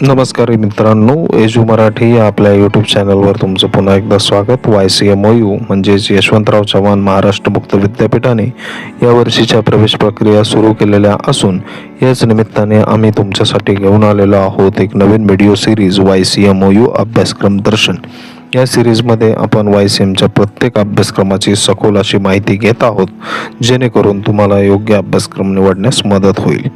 नमस्कार मित्रांनो एजू मराठी या आपल्या यूट्यूब चॅनलवर तुमचं पुन्हा एकदा स्वागत. Y C M O U म्हणजेच यशवंतराव चव्हाण महाराष्ट्र मुक्त विद्यापीठाने या वर्षीच्या प्रवेश प्रक्रिया सुरू केलेल्या असून याच निमित्ताने आम्ही तुमच्यासाठी घेऊन आलेलो आहोत एक नवीन video series Y C M O U अभ्यासक्रम दर्शन. या सिरीजमध्ये आपण वाय सी एमच्या प्रत्येक अभ्यासक्रमाची सखोल अशी माहिती घेत आहोत जेणेकरून तुम्हाला योग्य अभ्यासक्रम निवडण्यास मदत होईल.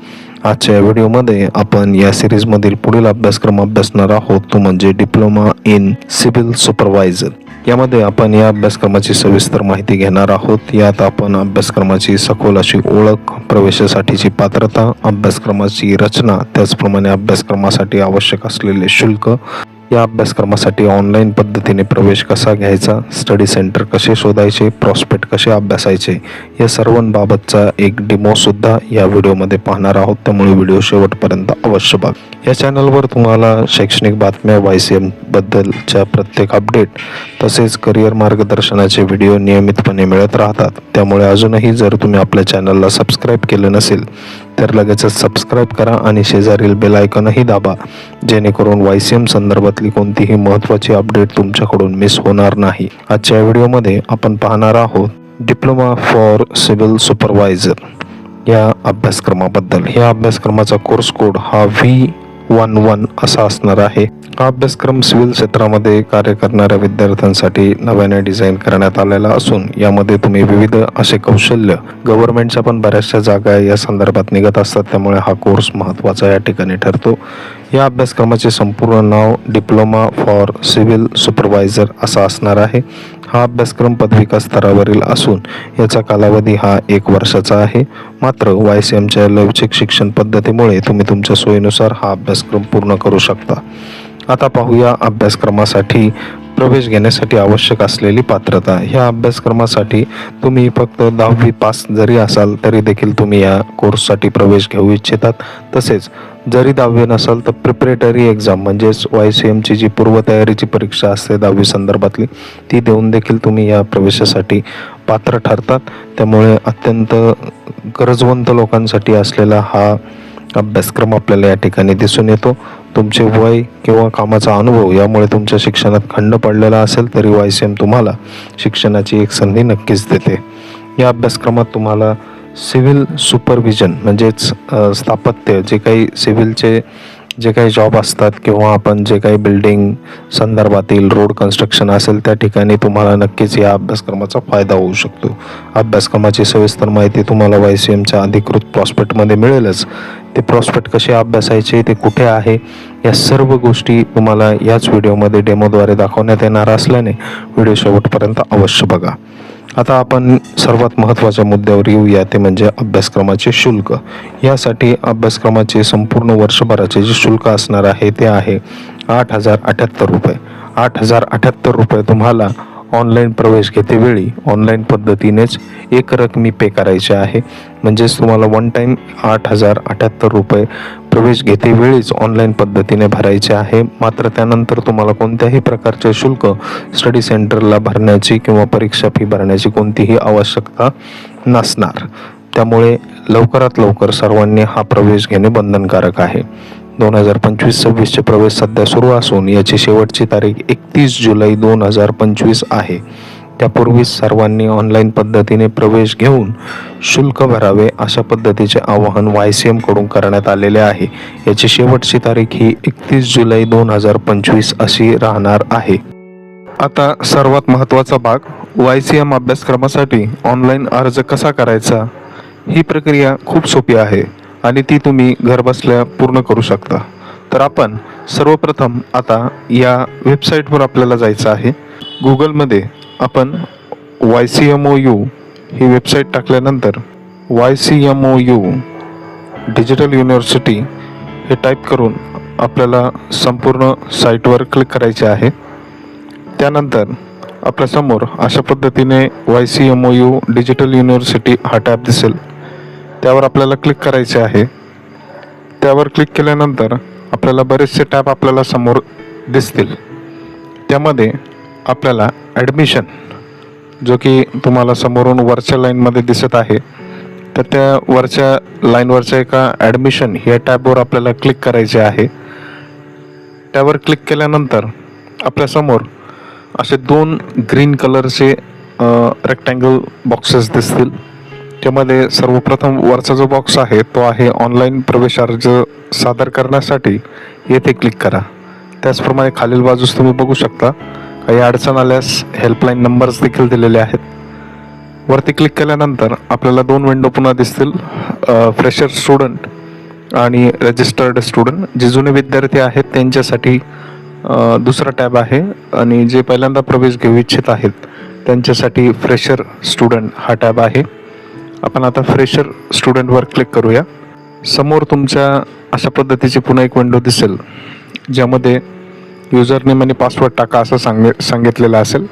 आजच्या व्हिडिओमध्ये आपण या सिरीजमधील पुढील अभ्यासक्रम अभ्यासणार आहोत. तो म्हणजे डिप्लोमा इन सिव्हिल सुपरवायझर. यामध्ये आपण या अभ्यासक्रमाची सविस्तर माहिती घेणार आहोत. यात आपण अभ्यासक्रमाची सखोल अशी ओळख प्रवेशासाठीची पात्रता अभ्यासक्रमाची रचना त्याचप्रमाणे अभ्यासक्रमासाठी आवश्यक असलेले शुल्क या अभ्यासक्रमासाठी ऑनलाईन पद्धतीने प्रवेश कसा घ्यायचा? स्टडी सेंटर कसे शोधायचे? प्रॉस्पेक्ट कसे अभ्यासायचे? या सर्वांबाबतचा एक डिमोसुद्धा या व्हिडिओमध्ये पाहणार आहोत. त्यामुळे व्हिडिओ शेवटपर्यंत अवश्य बघा. या चॅनलवर तुम्हाला शैक्षणिक बातम्या वाय सी एमबद्दलच्या प्रत्येक अपडेट तसेच करिअर मार्गदर्शनाचे व्हिडिओ नियमितपणे मिळत राहतात. त्यामुळे अजूनही जर तुम्ही आपल्या चॅनलला सबस्क्राईब केलं नसेल तर लगेचच सबस्क्राईब करा आणि शेजारील बेल आयकॉनही दाबा जेणेकरून वाय सी एम संदर्भातली कोणतीही महत्त्वाची अपडेट तुमच्याकडून मिस होणार नाही. आजच्या व्हिडिओमध्ये आपण पाहणार आहोत डिप्लोमा फॉर सिव्हिल सुपरवायझर या अभ्यासक्रमाबद्दल. या अभ्यासक्रमाचा कोर्स कोड हा व्ही वन वन असा असणार आहे. हा अभ्यासक्रम सिव्हिल क्षेत्रामध्ये कार्य करणाऱ्या विद्यार्थ्यांसाठी नव्याने डिझाईन करण्यात आलेला असून यामध्ये तुम्ही विविध असे कौशल्य गव्हर्नमेंटच्या पण बऱ्याचशा जागा या संदर्भात निघत असतात. त्यामुळे हा कोर्स महत्त्वाचा या ठिकाणी ठरतो. या अभ्यासक्रमाचे संपूर्ण नाव डिप्लोमा फॉर सिव्हिल सुपरवायझर असा असणार आहे. हा अभ्यासक्रम पदविका स्तरावरील असून याचा कालावधी हा एक वर्षाचा आहे. मात्र वाय सी एमच्या लवचिक शिक्षण पद्धतीमुळे तुम्ही तुमच्या सोयीनुसार हा अभ्यासक्रम पूर्ण करू शकता. आता पाहूया अभ्यासक्रमासाठी प्रवेश घेण्यासाठी आवश्यक असलेली पात्रता. ह्या अभ्यासक्रमासाठी तुम्ही फक्त दहावी पास जरी असाल तरी देखील तुम्ही या कोर्ससाठी प्रवेश घेऊ इच्छितात. तसेच जरी दहावी नसाल तर प्रिपरेटरी एक्झाम म्हणजेच वाय सी एमची जी पूर्वतयारीची परीक्षा असते दहावी संदर्भातली ती देऊन देखील तुम्ही या प्रवेशासाठी पात्र ठरतात. त्यामुळे अत्यंत गरजवंत लोकांसाठी असलेला हा अभ्यासक्रम आपल्याला या ठिकाणी दिसून येतो. तुमचे वय किंवा कामाचा अनुभव यामुळे तुमच्या शिक्षणात खंड पडलेला असेल तरी वाय सी एम तुम्हाला शिक्षणाची एक संधी नक्कीच देते. या अभ्यासक्रमात तुम्हाला सिव्हिल सुपरविजन म्हणजेच स्थापत्य जे काही सिव्हिलचे जे काही जॉब असतात किंवा आपण जे काही बिल्डिंग संदर्भातील रोड कन्स्ट्रक्शन असेल त्या ठिकाणी तुम्हाला नक्कीच या अभ्यासक्रमाचा फायदा होऊ शकतो. अभ्यासक्रमाची सविस्तर माहिती तुम्हाला वाय सी एमच्या अधिकृत प्रॉस्पेक्टमध्ये मिळेलच. ते प्रॉस्पेक्ट कसे अभ्यासायचे ते कुठे आहे या सर्व गोष्टी तुम्हाला याच व्हिडिओमध्ये डेमोद्वारे दाखवण्यात येणार असल्याने व्हिडिओ शेवटपर्यंत अवश्य बघा. आता आपण सर्वात महत्त्वाच्या मुद्द्यावर येऊया ते म्हणजे अभ्यासक्रमाचे शुल्क. यासाठी अभ्यासक्रमाचे संपूर्ण वर्षभराचे जे शुल्क असणार आहे ते आहे आठ हजार अठ्याहत्तर रुपये. आठ हजार अठ्याहत्तर रुपये तुम्हाला ऑनलाईन प्रवेश घेतेवेळी ऑनलाईन पद्धतीनेच एक रकमी पे करायचे आहे. म्हणजेच तुम्हाला वन टाईम आठ हजार अठ्याहत्तर रुपये प्रवेश घेतेवेळीच ऑनलाईन पद्धतीने भरायचे आहे. मात्र त्यानंतर तुम्हाला कोणत्याही प्रकारचे शुल्क स्टडी सेंटरला भरण्याची किंवा परीक्षा फी भरण्याची कोणतीही आवश्यकता नसणार. त्यामुळे लवकरात लवकर सर्वांनी हा प्रवेश घेणे बंधनकारक आहे. दोन हजार पंचवीस सव्वीसचे प्रवेश सध्या सुरू असून याची शेवटची तारीख एकतीस जुलै दोन हजार पंचवीस आहे. त्यापूर्वीच सर्वांनी ऑनलाईन पद्धतीने प्रवेश घेऊन शुल्क भरावे अशा पद्धतीचे आवाहन वाय सी एमकडून करण्यात आलेले आहे. याची शेवटची तारीख ही एकतीस जुलै दोन हजार पंचवीस अशी राहणार आहे. आता सर्वात महत्त्वाचा भाग वाय सी एम अभ्यासक्रमासाठी ऑनलाईन अर्ज कसा करायचा? ही प्रक्रिया खूप सोपी आहे आणि ती तुम्ही घरबसल्या पूर्ण करू शकता. तर आपण सर्वप्रथम आता या वेबसाईटवर आपल्याला जायचं आहे. गुगलमध्ये आपण Y C M O U ही वेबसाईट टाकल्यानंतर Y C M O U digital university हे टाईप करून आपल्याला संपूर्ण साईटवर क्लिक करायचे आहे. त्यानंतर आपल्यासमोर अशा पद्धतीने Y C M O U digital university हा टॅब दिसेल. त्यावर आपल्याला क्लिक करायचे आहे. त्यावर क्लिक केल्यानंतर आपल्याला बरेचसे टॅब आपल्याला समोर दिसतील. त्यामध्ये आपल्याला ॲडमिशन जो की तुम्हाला समोरून वरच्या लाईनमध्ये दिसत आहे तर त्या वरच्या लाईनवरच्या एका ॲडमिशन या टॅबवर आपल्याला क्लिक करायचे आहे. त्यावर क्लिक केल्यानंतर आपल्यासमोर असे दोन ग्रीन कलरचे रेक्टँगल बॉक्सेस दिसतील. त्यामध्ये सर्वप्रथम वरचा जो बॉक्स आहे तो आहे ऑनलाईन प्रवेश अर्ज सादर करण्यासाठी येथे क्लिक करा. त्याचप्रमाणे खालील बाजूस तुम्ही बघू शकता काही अडचण आल्यास हेल्पलाईन नंबर्स देखील दिलेले आहेत. वरती क्लिक केल्यानंतर आपल्याला दोन विंडो पुन्हा दिसतील. फ्रेशर स्टुडंट आणि रजिस्टर्ड स्टुडंट जे जुने विद्यार्थी आहेत त्यांच्यासाठी दुसरा टॅब आहे. आणि जे पहिल्यांदा प्रवेश घेऊ इच्छित आहेत त्यांच्यासाठी फ्रेशर स्टुडंट हा टॅब आहे. आपण आता फ्रेशर स्टुडंटवर क्लिक करूया. समोर तुमच्या अशा पद्धतीची पुन्हा एक विंडो दिसेल ज्यामध्ये युजर नेम आणि पासवर्ड टाका असं सांगे सांगितलेलं असेल.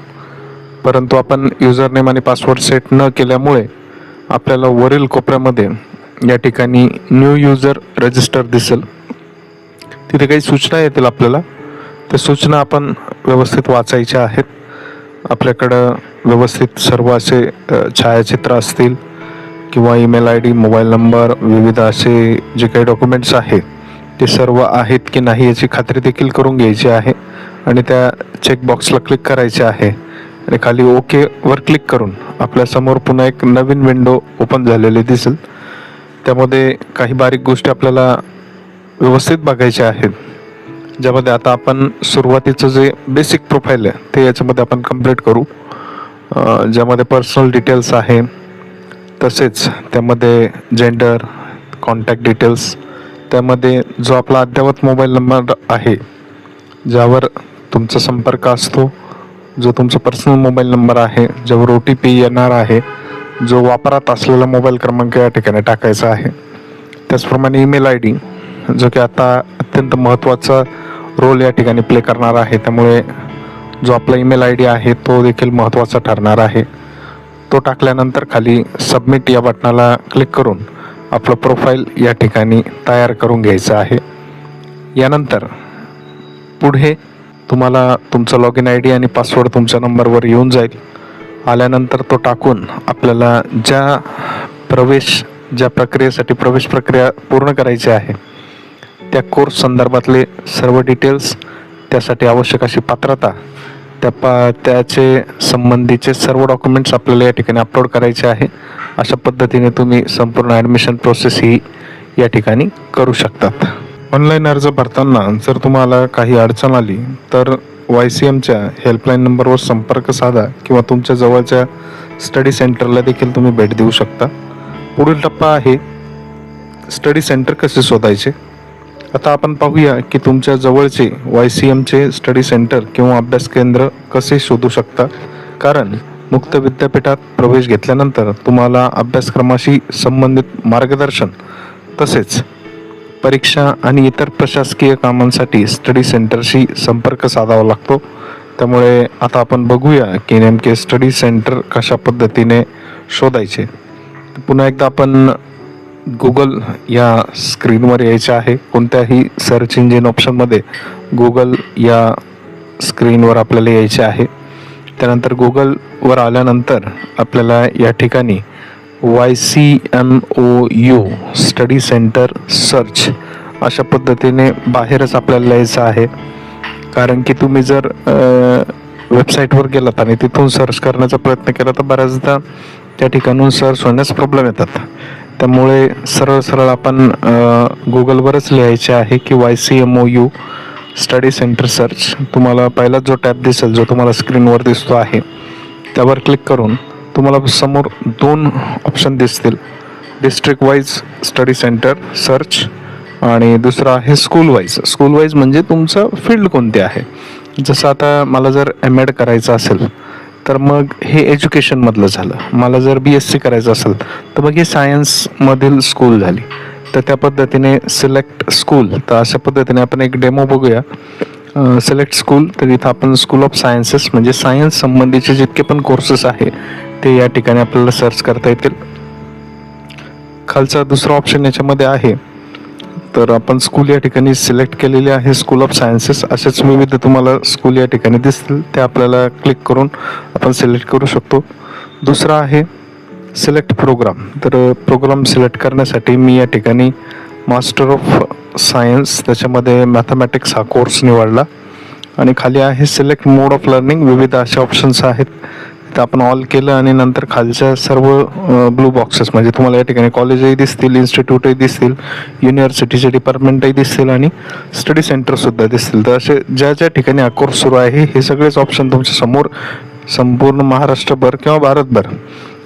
परंतु आपण युजर नेम आणि पासवर्ड सेट न केल्यामुळे आपल्याला वरील कोपऱ्यामध्ये या ठिकाणी न्यू युजर रजिस्टर दिसेल. तिथे काही सूचना येतील आपल्याला. त्या सूचना आपण व्यवस्थित वाचायच्या आहेत. आपल्याकडं व्यवस्थित सर्व असे छायाचित्र असतील किंवा email I D mobile number विविध असे जे काही डॉक्युमेंट्स आहेत ते सर्व आहेत की नाही याची खात्री देखील करून घ्यायची आहे आणि त्या चेकबॉक्सला क्लिक करायचे आहे. आणि खाली ओकेवर क्लिक करून आपल्यासमोर पुन्हा एक नवीन विंडो ओपन झालेली दिसेल. त्यामध्ये काही बारीक गोष्टी आपल्याला व्यवस्थित बघायच्या आहेत. ज्यामध्ये आता आपण सुरुवातीचं जे बेसिक प्रोफाईल आहे ते याच्यामध्ये आपण कंप्लीट करू. ज्यामध्ये पर्सनल डिटेल्स आहे तसेच त्यामध्ये जेंडर कॉन्टॅक्ट डिटेल्स त्यामध्ये जो आपला अद्ययावत मोबाईल नंबर आहे ज्यावर तुमचा संपर्क असतो जो तुमचा पर्सनल मोबाईल नंबर आहे ज्यावर ओ टी पी येणार आहे जो वापरात असलेला मोबाईल क्रमांक या ठिकाणी टाकायचा आहे. त्याचप्रमाणे ईमेल आय डी जो की आता अत्यंत महत्त्वाचा रोल या ठिकाणी प्ले करणार आहे. त्यामुळे जो आपला ईमेल आय डी आहे तो देखील महत्त्वाचा ठरणार आहे. तो टाकल्यानंतर खाली सबमिट या बटनाला क्लिक करून आपलं प्रोफाईल या ठिकाणी तयार करून घ्यायचं आहे. यानंतर पुढे तुम्हाला तुमचा लॉग इन आय डी आणि पासवर्ड तुमच्या नंबरवर येऊन जाईल. आल्यानंतर तो टाकून आपल्याला ज्या प्रवेश ज्या प्रक्रियेसाठी प्रवेश प्रक्रिया पूर्ण करायची आहे त्या कोर्स संदर्भातले सर्व डिटेल्स त्यासाठी आवश्यक अशी पात्रता त्या पा त्याचे संबंधीचे सर्व डॉक्युमेंट्स आपल्याला या ठिकाणी अपलोड करायचे आहे. अशा पद्धतीने तुम्ही संपूर्ण ॲडमिशन प्रोसेस ही या ठिकाणी करू शकतात. ऑनलाईन अर्ज भरताना जर तुम्हाला काही अडचण आली तर वाय सी एमच्या हेल्पलाईन नंबरवर संपर्क साधा किंवा तुमच्या जवळच्या स्टडी सेंटरला देखील तुम्ही भेट देऊ शकता. पुढील टप्पा आहे स्टडी सेंटर कसे शोधायचे? आता आपण पाहूया की तुमच्या जवळचे वाय सी एमचे स्टडी सेंटर किंवा अभ्यास केंद्र कसे शोधू शकता. कारण मुक्त विद्यापीठात प्रवेश घेतल्यानंतर तुम्हाला अभ्यासक्रमाशी संबंधित मार्गदर्शन तसेच परीक्षा आणि इतर प्रशासकीय कामांसाठी स्टडी सेंटरशी संपर्क साधावा लागतो. त्यामुळे आता आपण बघूया की नेमके स्टडी सेंटर कशा पद्धतीने शोधायचे. पुन्हा एकदा आपण गुगल या स्क्रीनवर यायचे आहे. कोणत्याही सर्च इंजिन ऑप्शनमध्ये गुगल या स्क्रीनवर आपल्याला यायचे आहे. त्यानंतर गुगलवर आल्यानंतर आपल्याला या ठिकाणी Y C M O U study centre search अशा पद्धतीने बाहेरच आपल्याला यायचं आहे. कारण की तुम्ही जर वेबसाईटवर गेलात आणि तिथून सर्च करण्याचा प्रयत्न केला तर बऱ्याचदा त्या ठिकाणून सर्च होण्यास प्रॉब्लेम येतात. त्यामुळे सरळ सरळ आपण गुगलवरच लिहायचे आहे की Y C M O U study centre search. तुम्हाला पहिला जो टॅब दिसेल जो तुम्हाला स्क्रीनवर दिसतो आहे त्यावर क्लिक करून तुम्हाला समोर दोन ऑप्शन दिसतील. District wise study centre search आणि दुसरं आहे स्कूल वाईज स्कूल वाईज म्हणजे तुमचं फील्ड कोणते आहे? जसं आता मला जर एम एड करायचं असेल तर मग हे एज्युकेशनमधलं झालं. मला जर बी एस सी करायचं असेल तर मग हे सायन्समधील स्कूल झाली. तर त्या पद्धतीने सिलेक्ट स्कूल तर अशा पद्धतीने आपण एक डेमो बघूया. सिलेक्ट स्कूल तर इथं आपण स्कूल ऑफ सायन्सेस म्हणजे सायन्स संबंधीचे जितके पण कोर्सेस आहे ते या ठिकाणी आपल्याला सर्च करता येतील. खालचा दुसरा ऑप्शन याच्यामध्ये आहे. तर आपण स्कूल या ठिकाणी सिलेक्ट केलेले आहे स्कूल ऑफ सायन्सेस असेच विविध तुम्हाला स्कूल या ठिकाणी दिसतील ते आपल्याला क्लिक करून आपण सिलेक्ट करू शकतो. दुसरा आहे सिलेक्ट प्रोग्राम तर प्रोग्राम सिलेक्ट करण्यासाठी मी या ठिकाणी मास्टर ऑफ सायन्स त्याच्यामध्ये मॅथमॅटिक्स हा कोर्स निवडला. आणि खाली आहे सिलेक्ट मोड ऑफ लर्निंग विविध असे ऑप्शन्स आहेत. ते आपण ऑल केलं आणि नंतर खालच्या सर्व ब्लू बॉक्सेस म्हणजे तुम्हाला या ठिकाणी कॉलेजही दिसतील इन्स्टिट्यूटही दिसतील युनिव्हर्सिटीचे डिपार्टमेंटही दिसतील आणि स्टडी सेंटरसुद्धा दिसतील. तर असे ज्या ज्या ठिकाणी हा कोर्स सुरू आहे हे सगळेच ऑप्शन तुमच्यासमोर संपूर्ण महाराष्ट्रभर किंवा भारतभर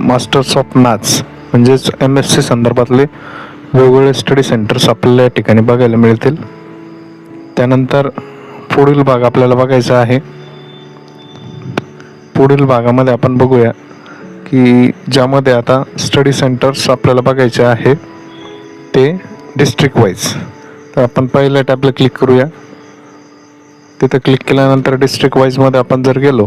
मास्टर्स ऑफ मॅथ्स म्हणजेच एम एस सी संदर्भातले वेगवेगळे स्टडी सेंटर्स आपल्याला या ठिकाणी बघायला मिळतील. त्यानंतर पुढील भाग आपल्याला बघायचा आहे. पुढील भागामध्ये आपण बघूया की ज्यामध्ये आता स्टडी सेंटर्स आपल्याला बघायचे आहे ते डिस्ट्रिक्ट वाईज तर आपण पहिल्या टॅबला क्लिक करूया. तिथं क्लिक केल्यानंतर डिस्ट्रिक्ट वाईजमध्ये आपण जर गेलो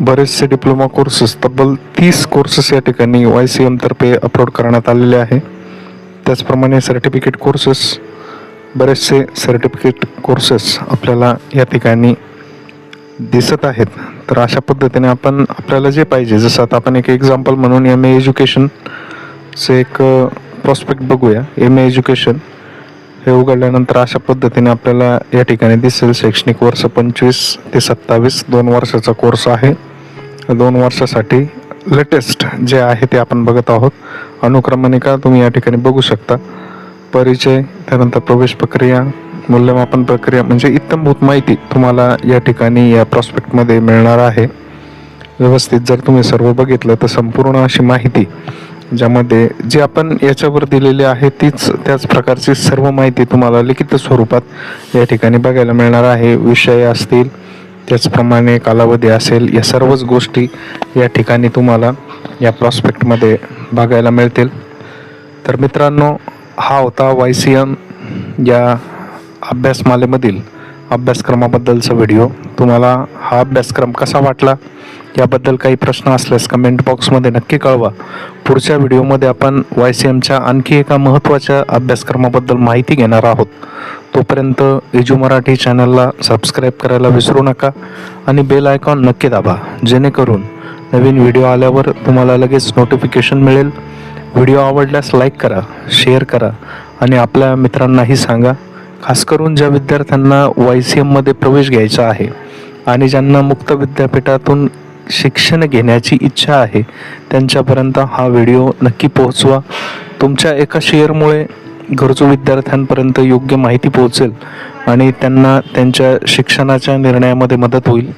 बरेचसे डिप्लोमा कोर्सेस तब्बल तीस कोर्सेस या ठिकाणी वाय सी एमतर्फे अपलोड करण्यात आलेले आहे. त्याचप्रमाणे सर्टिफिकेट कोर्सेस बरेचसे सर्टिफिकेट कोर्सेस आपल्याला या ठिकाणी दिसत आहेत. तर अशा पद्धतीने आपण आपल्याला जे पाहिजे जसं आता आपण एक एक्झाम्पल म्हणून एम ए एज्युकेशनचं एक प्रॉस्पेक्ट बघूया. एम ए एज्युकेशन हे उघडल्यानंतर अशा पद्धतीने आपल्याला या ठिकाणी दिसेल शैक्षणिक वर्ष पंचवीस ते सत्तावीस. दोन वर्षाचा कोर्स आहे. दोन वर्षासाठी लेटेस्ट जे आहे ते आपण बघत आहोत. अनुक्रमणिका तुम्ही या ठिकाणी बघू शकता. परिचय त्यानंतर प्रवेश प्रक्रिया मूल्यमापन प्रक्रिया म्हणजे इत्तमभूत माहिती तुम्हाला या ठिकाणी या प्रॉस्पेक्टमध्ये मिळणार आहे. व्यवस्थित जर तुम्ही सर्व बघितलं तर संपूर्ण अशी माहिती ज्यामध्ये जे आपण याच्यावर दिलेली आहे तीच त्याच प्रकारची सर्व माहिती तुम्हाला लिखित स्वरूपात या ठिकाणी बघायला मिळणार आहे. विषय असतील त्याचप्रमाणे कालावधी असेल या सर्वच गोष्टी या ठिकाणी तुम्हाला या प्रॉस्पेक्टमध्ये बघायला मिळतील. तर मित्रांनो हा होता वाय सी एम या अभ्यासमालेमधील अभ्यासक्रमाबद्दलचा व्हिडिओ. तुम्हाला हा अभ्यासक्रम कसा वाटला? याबद्दल काही प्रश्न असल्यास कमेंट बॉक्समध्ये नक्की कळवा. पुढच्या व्हिडिओमध्ये आपण वाय सी एमच्या आणखी एका महत्त्वाच्या अभ्यासक्रमाबद्दल माहिती घेणार आहोत. तोपर्यंत एजू मराठी चॅनलला सबस्क्राईब करायला विसरू नका आणि बेल आयकॉन नक्की दाबा जेणेकरून नवीन व्हिडिओ आल्यावर तुम्हाला लगेच नोटिफिकेशन मिळेल. व्हिडिओ आवडल्यास लाईक करा शेअर करा आणि आपल्या मित्रांनाही सांगा खास करून ज्या विद्यार्थ्यांना वाय सी एममध्ये प्रवेश घ्यायचा आहे आणि ज्यांना मुक्त विद्यापीठातून शिक्षण घेण्याची इच्छा आहे त्यांच्यापर्यंत हा व्हिडिओ नक्की पोहोचवा. तुमच्या एका शेअरमुळे गरजू विद्यार्थ्यांपर्यंत योग्य माहिती पोहोचेल आणि त्यांना त्यांच्या शिक्षणाच्या निर्णयामध्ये मदत होईल.